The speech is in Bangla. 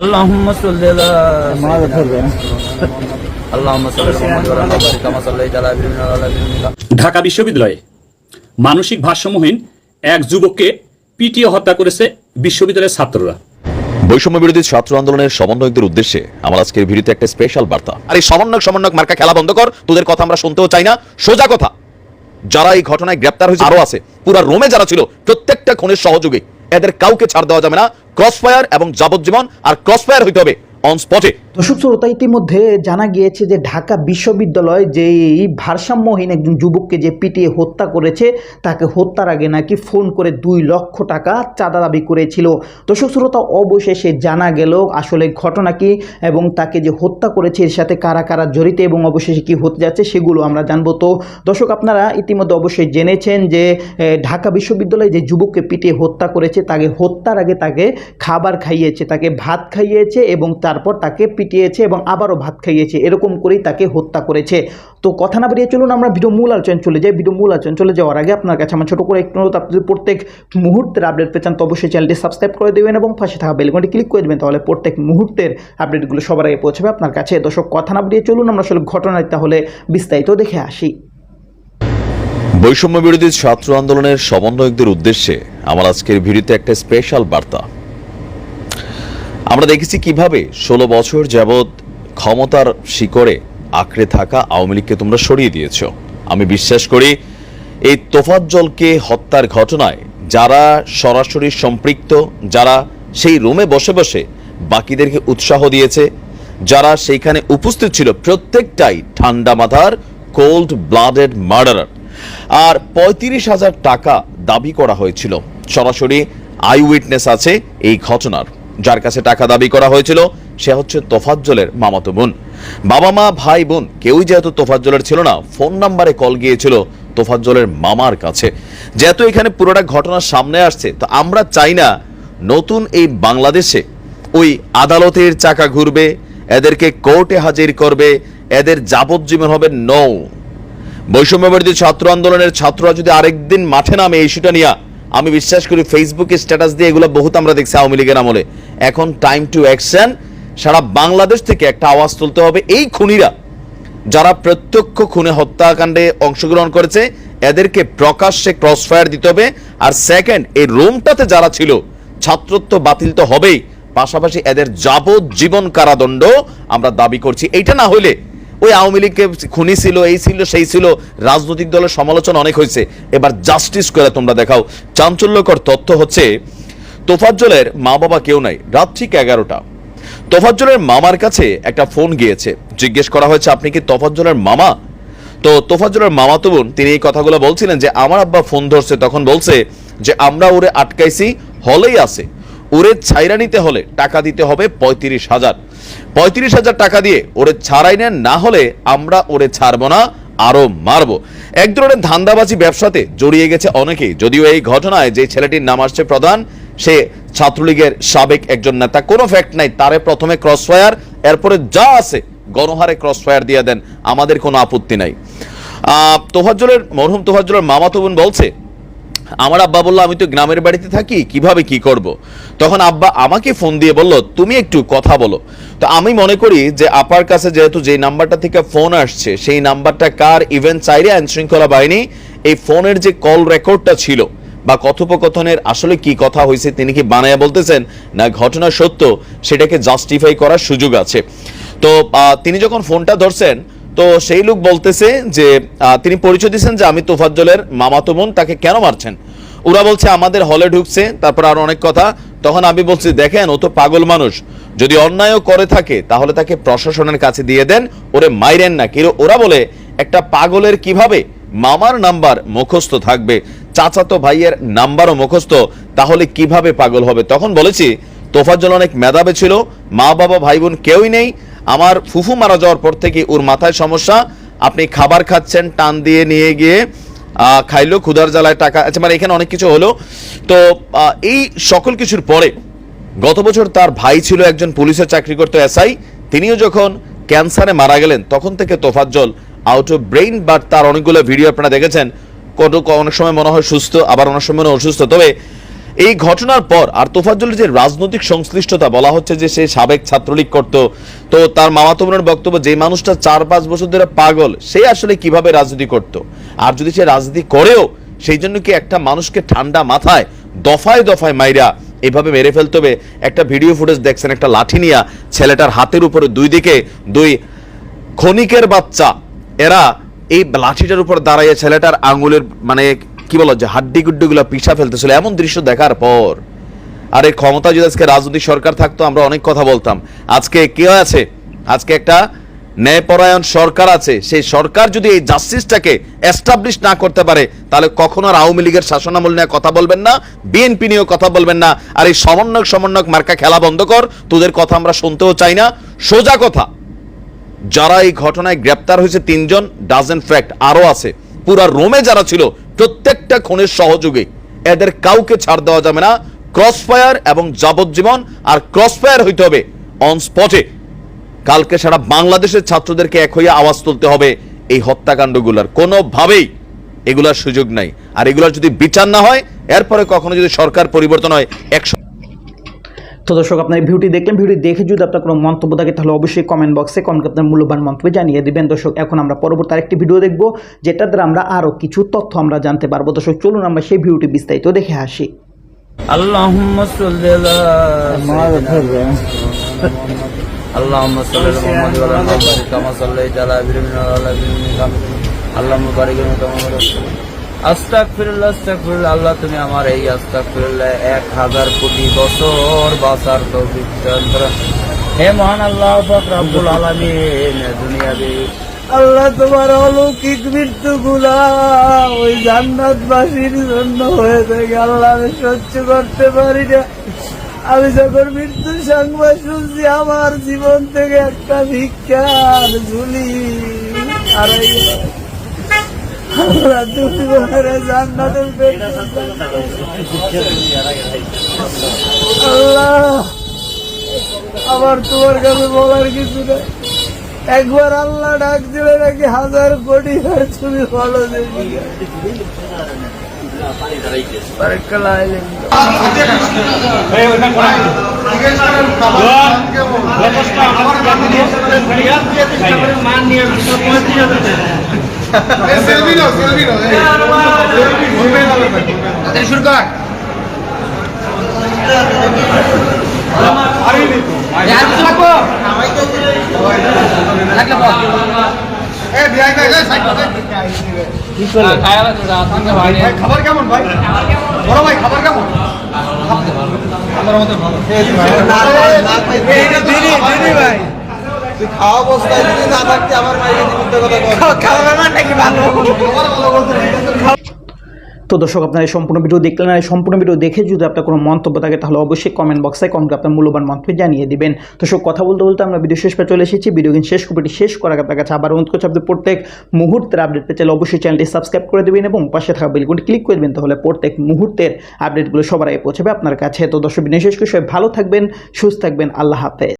اللهم صل على اللهم صل على محمد وعلى ال محمد كما صليت على ابراهيم وعلى ال ابراهيم ঢাকা বিশ্ববিদ্যালয়ে মানসিক ভারসাম্যহীন এক যুবককে পিটিয়ে হত্যা করেছে বিশ্ববিদ্যালয়ের ছাত্ররা বৈষম্য বিরোধী ছাত্র আন্দোলনের সমন্বয়কদের উদ্দেশ্যে আমার আজকের ভিডিওতে একটা স্পেশাল বার্তা আর এই সমন্বয়ক সমন্বয়ক মার্কা খেলা বন্ধ কর তোদের কথা আমরা শুনতেও চাই না সোজা কথা যারা এই ঘটনায় গ্রেপ্তার হয়েছে আরো আছে পুরা রোমে যারা ছিল প্রত্যেকটা খুনের সহযোগী এদের কাউকে ছাড় দেওয়া যাবে না। ক্রস ফায়ার এবং যাবজ্জীবন আর ক্রস ফায়ার হইতে হবে। অন স্পটে দর্শক শ্রোতা, ইতিমধ্যে জানা গিয়েছে যে ঢাকা বিশ্ববিদ্যালয় যেই ভারসাম্যহীন একজন যুবককে যে পিটিয়ে হত্যা করেছে, তাকে হত্যার আগে নাকি ফোন করে দুই লক্ষ টাকা চাঁদা দাবি করেছিল। দর্শক শ্রোতা, অবশেষে জানা গেল আসলে ঘটনা কি এবং তাকে যে হত্যা করেছে এর সাথে কারা কারা জড়িত এবং অবশেষে কি হতে যাচ্ছে সেগুলো আমরা জানব। তো দর্শক, আপনারা ইতিমধ্যে অবশ্যই জেনেছেন যে ঢাকা বিশ্ববিদ্যালয়ে যে যুবককে পিটিয়ে হত্যা করেছে, তাকে হত্যার আগে তাকে খাবার খাইয়েছে, তাকে ভাত খাইয়েছে এবং তারপর তাকে পিটিয়েছে এবং আবারও ভাত খাইয়েছে, এরকম করেই তাকে হত্যা করেছে। তো কথা না বেরিয়ে চলুন, আমরা ভিডিও মূল আলোচনা চলে যাই। ভিডিও মূল আলোচনা চলে যাওয়ার আগে আপনার কাছে আমার ছোটো করে একটু অনুরোধ, আপনি প্রত্যেক মুহূর্তের আপডেট পেয়েছেন তো অবশ্যই চ্যানেলটি সাবস্ক্রাইব করে দেবেন এবং পাশে থাকা বেলকনটি ক্লিক করে দেবেন, তাহলে প্রত্যেক মুহূর্তের আপডেটগুলো সবার আগে পৌঁছাবে আপনার কাছে। দর্শক, কথা না বেরিয়ে চলুন, আমরা আসলে ঘটনায় তাহলে বিস্তারিত দেখে আসি। বৈষম্য বিরোধী ছাত্র আন্দোলনের সমন্বয়কদের উদ্দেশ্যে আমার আজকের ভিডিওতে একটা স্পেশাল বার্তা। আমরা দেখেছি কীভাবে ষোলো বছর যাবৎ ক্ষমতার শিকড়ে আঁকড়ে থাকা আওয়ামী লীগকে তোমরা সরিয়ে দিয়েছ। আমি বিশ্বাস করি এই তোফাজ্জলকে হত্যার ঘটনায় যারা সরাসরি সম্পৃক্ত, যারা সেই রুমে বসে বসে বাকিদেরকে উৎসাহ দিয়েছে, যারা সেইখানে উপস্থিত ছিল প্রত্যেকটাই ঠান্ডা মাথার কোল্ড ব্লাডেড মার্ডারার আর পঁয়ত্রিশ হাজার টাকা দাবি করা হয়েছিল। সরাসরি আই উইটনেস আছে এই ঘটনার। যার কাছে টাকা দাবি করা হয়েছিল, সে হচ্ছে তোফাজ্জলের মামাতো বোন। বাবা মা, ভাই, বোন, কেউই যেহেতু তোফাজ্জলের ছিল না, ফোন নাম্বারে কল গিয়েছিল তোফাজ্জলের মামার কাছে। যেহেতু এখানে পুরোটা ঘটনা সামনে আসছে, তো আমরা চাই না নতুন এই বাংলাদেশে ওই আদালতের চাকা ঘুরবে, এদেরকে কোর্টে হাজির করবে, এদের যাবজ্জীবন হবে নৌ। বৈষম্যবিরোধী ছাত্র আন্দোলনের ছাত্ররা যদি আরেকদিন মাঠে নামে ইস্যুটা নিয়ে আমি বিশ্বাস করি ফেসবুকে স্ট্যাটাস দিয়ে এগুলো বহুত আমরা দেখছি আওয়ামী লীগের আমলে। এখন টাইম টু অ্যাকশন সারা বাংলাদেশ থেকে একটা আওয়াজ তুলতে হবে। এই খুনিরা যারা প্রত্যক্ষ খুনে হত্যাকাণ্ডে অংশগ্রহণ করেছে, এদেরকে প্রকাশ্যে ক্রসফায়ার দিতে হবে। আর সেকেন্ড এই রুমটাতে যারা ছিল, ছাত্রত্ব বাতিল তো হবেই। পাশাপাশি এদের যাবজ্জীবন কারাদণ্ড আমরা দাবি করছি। এইটা না হইলে ওই আওয়ামী লীগকে খুনি ছিল, এই ছিল, সেই ছিল। রাজনৈতিক দলের সমালোচনা অনেক হয়েছে। এবার জাস্টিস করে তোমরা দেখাও। চাঞ্চল্যকর তথ্য হচ্ছে, তোফাজ্জলের মা বাবা কেউ নাই। রাত ঠিক এগারোটা। তোফাজ্জলের মামার কাছে একটা ফোন গিয়েছে। জিজ্ঞেস করা হয়েছে, আপনি কি তোফাজ্জলের মামা? তো তোফাজ্জলের মামা তো বোন, তিনি এই কথাগুলো বলছিলেন যে, আমার আব্বা ফোন ধরছে। তখন বলছে যে, আমরা ওরে আটকাইছি, হলেই আছে। ওরে ছাইরা নিতে হলে টাকা দিতে হবে পঁয়ত্রিশ হাজার। পঁয়ত্রিশ হাজার টাকা দিয়ে ওরে ছাড়াই নেন না হলে আমরা ওরে ছাড়বো না আরও মারবো। এক ধরনের ধান্দাবাজি ব্যবসাতে জড়িয়ে গেছে অনেকেই যদিও এই ঘটনায় যে ছেলেটির নাম আসছে প্রধান সে ছাত্রলীগের সাবেক একজন নেতা। কোনো ফ্যাক্ট নাই তারে প্রথমে ক্রসফায়ার এরপরে যা আছে গণহারে ক্রসফায়ার দিয়ে দেন আমাদের কোনো আপত্তি নাই। আহ, তোফাজ্জলের মরহুম তোফাজ্জলের মামাতো বোন বলছে আমার আব্বা বলল, আমি তো গ্রামের বাড়িতে থাকি, কীভাবে কি করব। তখন আব্বা আমাকে ফোন দিয়ে বলল, তুমি একটু কথা বলো তো আমি মনে করি যে আপার কাছে যেহেতু যে নাম্বারটা থেকে ফোন আসছে, সেই নাম্বারটা কার ইভেন্ট চাইরে আইন শৃঙ্খলা বাহিনী এই ফোনের যে কল রেকর্ডটা ছিল বা কথোপকথনের আসলে কি কথা হয়েছে, তিনি কি বানায়া বলতেছেন না ঘটনা সত্য, সেটাকে জাস্টিফাই করার সুযোগ আছে তো তিনি যখন ফোনটা ধরছেন তো সেই লোক বলতেছে যে তিনি পরিচয় দিচ্ছেন যে আমি তোফাজ্জলের মামাতো বোন, তাকে কেন মারছেন? ওরা বলছে, আমাদের হলে ঢুকছে। তারপর আর অনেক কথা। তখন আমি বলছি, দেখেন, ও তো পাগল মানুষ। যদি অন্যায়ও করে থাকে, তাহলে তাকে প্রশাসনের কাছে দিয়ে দেন। ওরে মাইরেন না কিন্তু ওরা বলে, একটা পাগলের কীভাবে? মামার নাম্বার মুখস্থ থাকবে। চাচাতো ভাইয়ের নাম্বারও মুখস্থ। তাহলে কীভাবে পাগল হবে? তখন বলেছি তোফাজ্জল অনেক মেধাবে ছিল, মা বাবা ভাই বোন কেউই নেই। আমার ফুফু মারা যাওয়ার পর থেকে ওর মাথায় সমস্যা। আপনি খাবার খাচ্ছেন, টান দিয়ে নিয়ে গিয়ে খাইলো, ক্ষুধার জ্বালায় টাকা আচ্ছা মানে এখানে অনেক কিছু হলো। তো এই সকল কিছুর পরে গত বছর তার ভাই ছিল একজন পুলিশের চাকরি করতো এসআই। তিনিও যখন ক্যান্সারে মারা গেলেন, তখন থেকে Tofazzal out of brain but তার অনেকগুলো ভিডিও আপনারা দেখেছেন। কত অনেক সময় মনে হয় সুস্থ, আবার অনেক সময় মনে অসুস্থ। তবে এই ঘটনার পর আর তোফাজ্জলের যে রাজনৈতিক সংশ্লিষ্টতা বলা হচ্ছে যে সে সাবেক ছাত্রলীগ করত, তো তার মামাতো বোনের বক্তব্য, যে মানুষটা চার পাঁচ বছর ধরে পাগল, সে আসলে কীভাবে রাজনীতি করত? আর যদি সে রাজনীতি করেও, সেই জন্য কি একটা মানুষকে ঠান্ডা মাথায় দফায় দফায় মাইরা এভাবে মেরে ফেলতে হবে? একটা ভিডিও ফুটেজ দেখছেন, একটা লাঠি নিয়া ছেলেটার হাতের উপরে দুই দিকে দুই ক্ষণিকের বাচ্চা, এরা এই লাঠিটার উপর দাঁড়াইয়ে ছেলেটার আঙ্গুলের মানে কি বলো, যে হাড্ডি গুড্ডিগুলো পিছা ফেলতেছিল, এমন দৃশ্য দেখার পর। আর এই ক্ষমতা যদি আজকে রাজনৈতিক সরকার থাকতো, আমরা অনেক কথা বলতাম। আজকে কে আছে? আজকে একটা ন্যায়পরায়ণ সরকার আছে। সেই সরকার যদি এই জাস্টিসটাকে এস্টাবলিশ না করতে পারে, তাহলে কখনো আর আওয়ামী লীগের শাসনামল নিয়ে কথা বলবেন না বিএনপি নিয়েও কথা বলবেন না। আর এই সমন্বয়ক সমন্বয়ক মার্কা খেলা বন্ধ কর, তোদের কথা আমরা শুনতেও চাই না। সোজা কথা, যারা এই ঘটনায় গ্রেপ্তার হয়েছে তিনজন ডাজেন ফ্যাক্ট আরও আছে। পুরা রোমে যারা ছিল প্রত্যেকটা খুনের সহযোগে এদের কাউকে ছাড় দেওয়া যাবে না। ক্রসফায়ার এবং যাবজ্জীবন, আর ক্রসফায়ার হইতে হবে অন স্পটে কালকে সারা বাংলাদেশের ছাত্রদেরকে এক হয়ে আওয়াজ তুলতে হবে এই হত্যাকাণ্ডগুলোর। কোনোভাবেই এগুলার সুযোগ নাই। আর এগুলার যদি বিচার না হয়, এরপরে কখনো যদি সরকার পরিবর্তন হয়, একশো তো দর্শক আপনার এই ভিডিওটি দেখলেন ভিডিও দেখে যদি আপনার কোনো মন্তব্য থাকে তাহলে অবশ্যই কমেন্ট বক্সে কমেন্ট আপনার মূল্যবান মন্তব্য জানিয়ে দিবেন দর্শক এখন আমরা পরবর্তী আরেকটি ভিডিও দেখব যেটার দ্বারা আমরা আরও কিছু তথ্য আমরা জানতে পারবো দর্শক চলুন আমরা সেই ভিডিওটি বিস্তারিত দেখে আসি اللهم صل على سيدنا اللهم صل على محمد وعلى ال محمد كما صليت على ابراهيم وعلى ال ابراهيم اللهم بارك على محمد আস্তাগফিরুল্লাহ আল্লাহ তুমি আমার এই আস্তাগফিরুল্লাহ এক হাজার কোটি বছর বাঁচার তৌফিক হে মহান আল্লাহ রব্বুল আলামিন আল্লাহ তোমার অলৌকিক মৃত্যু গুলা ওই জান্নাতবাসীর জন্য হয়ে থাকে। আল্লাহ আমি সহ্য করতে পারি না। আমি যখন মৃত্যুর সংবাদ শুনছি, আমার জীবন থেকে একটা ভিক্ষার ঝুলি আর। আমার তোমার কাছে বলার কিছু নেই একবার আল্লাহ ডাক দিলে নাকি হাজার কোটি আর তুমি বলো দেখি বারাকাল্লাহ আলাইকুম। খাবার কেমন ভাই বড় ভাই খাবার কেমন আমার মতো ভালো ভাই তুই খাওয়া অবস্থায় যদি না থাকতে আমার মাইকে মিথ্যে কথা বল। খাওয়া নাকি ভালো? ভালো বলতে তো দর্শক আপনারা এই সম্পূর্ণ ভিডিও দেখলেন আর এই সম্পূর্ণ ভিডিও দেখে যদি আপনার কোনো মন্তব্য থাকে তাহলে অবশ্যই কমেন্ট বক্সে কমেন্ট আপনার মূল্যবান মন্তব্য জানিয়ে দিবেন। তো সব কথা বলতে বলতে আমরা ভিডিও শেষ পে চলে এসেছি। ভিডিও কিন্তু শেষ কপিটি শেষ করার আগে আপনার কাছে আবার অনুরোধ করছি আপনি প্রত্যেক মুহূর্তের আপডেট পেতে চাইলে অবশ্যই চ্যানেলটি সাবস্ক্রাইব করে দেবেন এবং পাশে থাকা বেলগুলি ক্লিক করে দেবেন তাহলে প্রত্যেক মুহূর্তের আপডেটগুলো সবার আগে পৌঁছাবে আপনার কাছে। তো দর্শক ভিডিও শেষ করে সবাই ভালো থাকবেন সুস্থ থাকবেন আল্লাহ হাফেজ।